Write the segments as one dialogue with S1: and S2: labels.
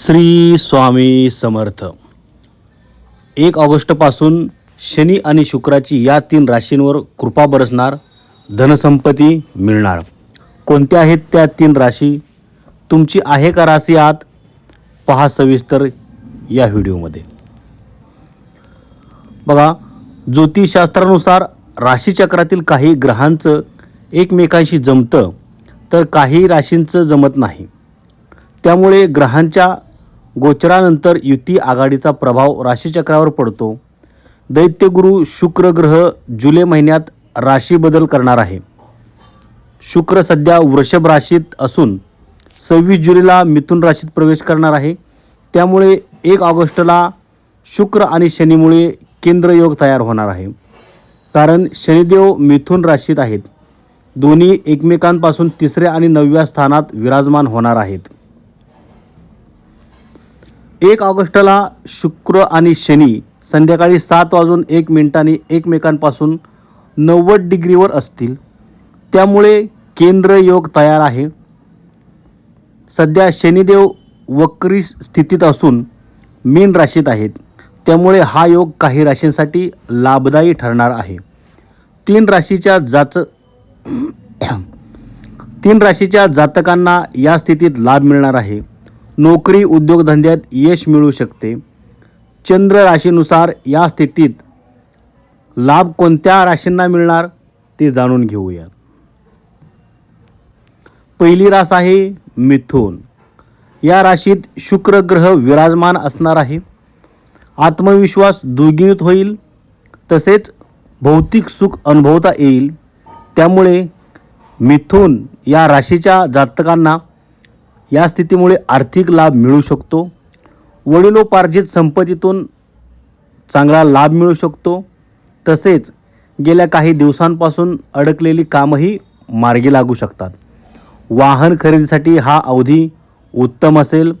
S1: श्री स्वामी समर्थ. एक ऑगस्टपासून शनी आणि शुक्राची या तीन राशींवर कृपा बरसणार धनसंपत्ती मिळणार. कोणत्या आहेत त्या तीन राशी? तुमची आहे का राशी आत? पहा सविस्तर या व्हिडिओमध्ये. बघा ज्योतिषशास्त्रानुसार राशीचक्रातील काही ग्रहांचं एकमेकांशी जमतं तर काही राशींचं जमत नाही. त्यामुळे ग्रहांच्या गोचरानंतर युती आघाडीचा प्रभाव राशीचक्रावर पडतो. दैत्यगुरु शुक्र ग्रह जुलै महिन्यात राशी बदल करणार आहे. शुक्र सध्या वृषभ राशीत असून सव्वीस जुलैला मिथुन राशीत प्रवेश करणार आहे. त्यामुळे एक ऑगस्टला शुक्र आणि शनीमुळे केंद्रयोग तयार होणार आहे. कारण शनिदेव मिथुन राशीत आहेत. दोन्ही एकमेकांपासून तिसऱ्या आणि नवव्या स्थानात विराजमान होणार आहेत. एक ऑगस्टला शुक्र आणि शनी संध्याकाळी सात वाजून एक मिनिटांनी एकमेकांपासून नव्वद डिग्रीवर असतील. त्यामुळे केंद्र योग तयार आहे. सध्या शनिदेव वक्री स्थितीत असून मीन राशीत आहेत. त्यामुळे हा योग काही राशींसाठी लाभदायी ठरणार आहे. तीन राशीच्या जाच तीन राशीच्या जातकांना या स्थितीत लाभ मिळणार आहे. नोकरी उद्योगधंद्यात यश मिळू शकते. चंद्र राशीनुसार या स्थितीत लाभ कोणत्या राशींना मिळणार ते जाणून घेऊयात. पहिली रास आहे मिथुन. या राशीत शुक्र ग्रह विराजमान असणार आहे. आत्मविश्वास दुर्गिणित होईल. तसेच भौतिक सुख अनुभवता येईल. त्यामुळे मिथुन या राशीच्या जातकांना या स्थितीमुळे आर्थिक लाभ मिळू शकतो. वडिलोपार्जित संपत्तीतून चांगला लाभ मिळू शकतो. तसेच गेल्या काही दिवसांपासून अडकलेली कामंही मार्गी लागू शकतात. वाहन खरेदीसाठी हा अवधी उत्तम असेल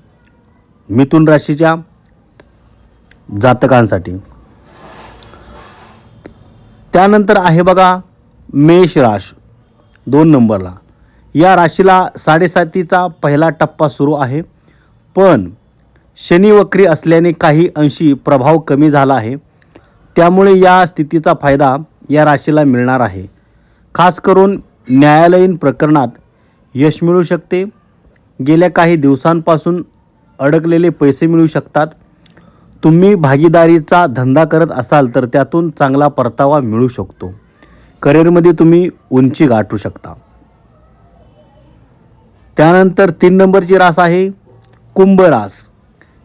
S1: मिथुन राशीच्या जातकांसाठी. त्यानंतर आहे बघा मेष राश दोन नंबरला. या राशीला साडेसातीचा पहिला टप्पा सुरू आहे. पण शनी वक्री असल्याने काही अंशी प्रभाव कमी झाला आहे. त्यामुळे या स्थितीचा फायदा या राशीला मिळणार आहे. खास करून न्यायालयीन प्रकरणात यश मिळू शकते. गेल्या काही दिवसांपासून अडकलेले पैसे मिळू शकतात. तुम्ही भागीदारीचा धंदा करत असाल तर त्यातून चांगला परतावा मिळू शकतो. करिअरमध्ये तुम्ही उंची गाठू शकता. त्यानंतर तीन नंबरची रास आहे कुंभ रास.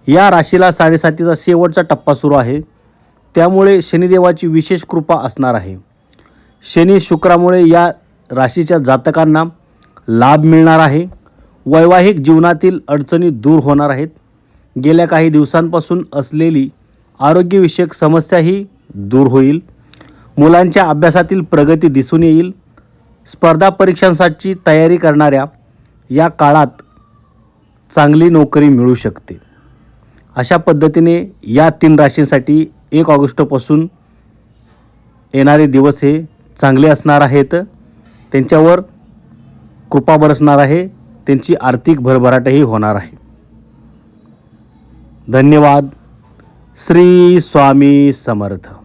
S1: या राशीला साडेसातीचा शेवटचा टप्पा सुरू आहे. त्यामुळे शनिदेवाची विशेष कृपा असणार आहे. शनी शुक्रामुळे या राशीच्या जातकांना लाभ मिळणार आहे. वैवाहिक जीवनातील अडचणी दूर होणार आहेत. गेल्या काही दिवसांपासून असलेली आरोग्यविषयक समस्याही दूर होईल. मुलांच्या अभ्यासातील प्रगती दिसून येईल. स्पर्धा परीक्षांसाठी तयारी करणाऱ्या या काळात चांगली नोकरी मिळू शकते. अशा पद्धतीने या तीन राशींसाठी एक ऑगस्टपासून येणारे दिवस हे चांगले असणार आहेत. त्यांच्यावर कृपा बरसणार आहे. त्यांची आर्थिक भरभराटही होणार आहे. धन्यवाद. श्री स्वामी समर्थ.